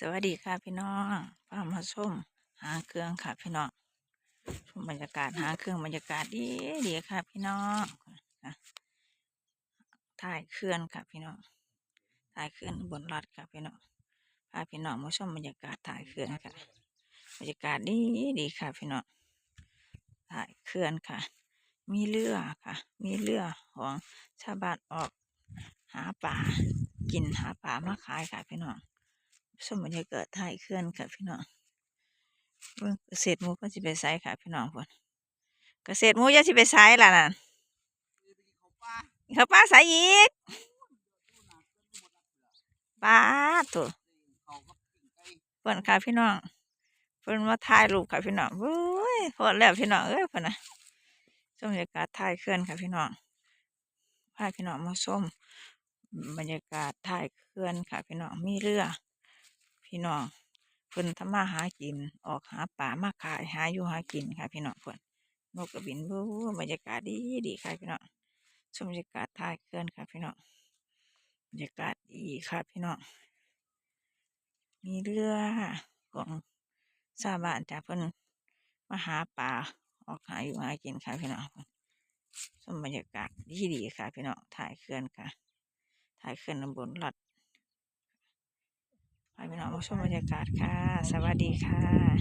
สวัสดีค่ะพี่น้องพามาชมหาเครื่องค่ะพี่น้องชมบรรยากาศหาเครื่องบรรยากาศดีดีค่ะพี่น้องถ่ายเคลื่อนค่ะพี่น้องถ่ายเคลื่อนบนรถค่ะพี่น้องพาพี่น้องมาชมบรรยากาศถ่ายเคลื่อนค่ะ บรรยากาศดีดีค่ะพี่น้องถ่ายเคลื่อนค่ะ มีเรือค่ะ มีเรือของชาวบ้านออก หาป่ากินหาป่ามาขายค่ะพี่น้อง สมบรรยากาศไทยเคลื่อนค่ะพี่น้องเบิ่งเกษตรหมูก็สิไปไสค่ะพี่น้องพ่นเกษตรหมูจะไปไสล่ะนั่นเขาป้าไสอีกป้าตัวเพิ่นค่ะพี่น้องเพิ่นมาถ่ายรูปค่ะพี่น้องเว้ยพอแล้วพี่น้องเอ้ยเพิ่นนะชมบรรยากาศไทยเคลื่อนค่ะพี่น้องพาพี่น้องมาชมบรรยากาศไทยเคลื่อนค่ะพี่น้องมีเรือ พี่น้องเพิ่นทำมาหากินออกหาป่ามาขายหาอยู่หากินค่ะ พี่น้องเพิ่นนกกระบินบูบรรยากาศดีดีค่ะพี่น้องชมบรรยากาศท้ายเกินค่ะพี่น้องบรรยากาศดีค่ะพี่น้องมีเรือของชาวบ้านจากเพิ่นมาหาป่าออกหาอยู่หากินค่ะพี่น้องชมบรรยากาศดีดีค่ะพี่น้องถ่ายเคลื่อนค่ะถ่ายเคลื่อนบนรถ ให้พี่น้องมาชมบรรยากาศค่ะ สวัสดีค่ะ